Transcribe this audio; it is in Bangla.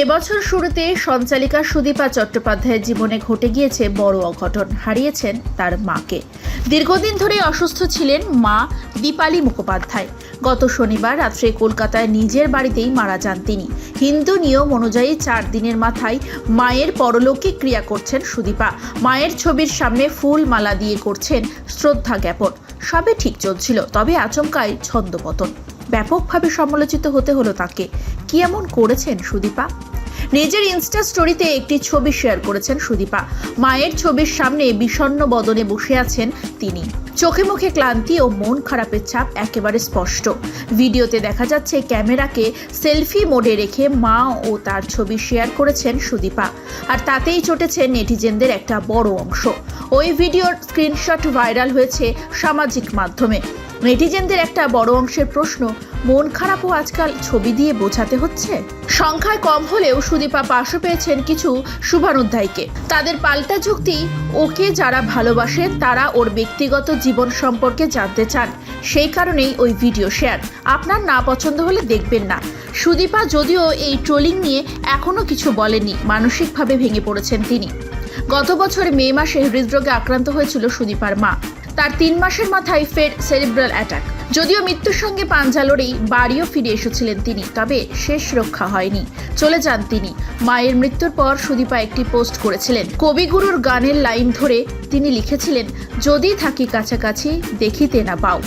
এবছর শুরুতে সঞ্চালিকা সুদীপা চট্টোপাধ্যায়ের জীবনে ঘটে গিয়েছে বড় অঘটন, হারিয়েছেন তার মাকে। দীর্ঘদিন ধরে অসুস্থ ছিলেন মা দীপালি মুখোপাধ্যায়। গত শনিবার রাত্রে কলকাতায় নিজের বাড়িতেই মারা যান তিনি। হিন্দু নিয়ম অনুযায়ী চার দিনের মাথায় মায়ের পরলৌকিক ক্রিয়া করছেন সুদীপা। মায়ের ছবির সামনে ফুল মালা দিয়ে করছেন শ্রদ্ধা জ্ঞাপন। সবে ঠিক চলছিল, তবে আচমকায় ছন্দপতন। ব্যাপকভাবে সমালোচিত হতে হলো তাকে। কি এমন করেছেন সুদীপা? নিজের ইনস্টা স্টোরিতে একটি ছবি শেয়ার করেছেন সুদীপা। মায়ের ছবির সামনে বিষণ্ণ বদনে বসে আছেন তিনি। চোখে মুখে ক্লান্তি ও মন খারাপের ছাপ একেবারে স্পষ্ট। ভিডিওতে দেখা যাচ্ছে ক্যামেরাকে সেলফি মোডে রেখে মা ও তার ছবি শেয়ার করেছেন সুদীপা। আর তাতেই চটেছে নেটিজেনদের একটা বড় অংশ। ওই ভিডিওর স্ক্রিনশট ভাইরাল হয়েছে সামাজিক মাধ্যমে। নেটিজেনদের একটা বড় অংশের প্রশ্ন, মন খারাপও আজকাল ছবি দিয়ে বোঝাতে হচ্ছে? সংখ্যায় কম হলেও সুদীপা পাশও পেয়েছেন কিছু শুভানুধ্যায়কে। তাদের পাল্টা যুক্তি, ওকে যারা ভালোবাসে তারা ওর ব্যক্তিগত জীবন সম্পর্কে জানতে চান। সেই কারণেই ওই ভিডিও শেয়ার। আপনার না পছন্দ হলে দেখবেন না। সুদীপা যদিও এই ট্রোলিং নিয়ে এখনও কিছু বলেনি, মানসিকভাবে ভেঙে পড়েছেন তিনি। গত বছর মে মাসে হৃদরোগে আক্রান্ত হয়েছিল সুদীপার মা। তার তিন মাসের মাথায় ফের সেরিব্রাল অ্যাটাক। যদিও মৃত্যুর সঙ্গে পাঞ্জা লড়েই বাড়িও ফিরে এসেছিলেন তিনি, তবে শেষ রক্ষা হয়নি। চলে যান তিনি। মায়ের মৃত্যুর পর সুদীপা একটি পোস্ট করেছিলেন। কবিগুরুর গানের লাইন ধরে তিনি লিখেছিলেন, যদি থাকি কাছাকাছি, দেখিতে না পাও।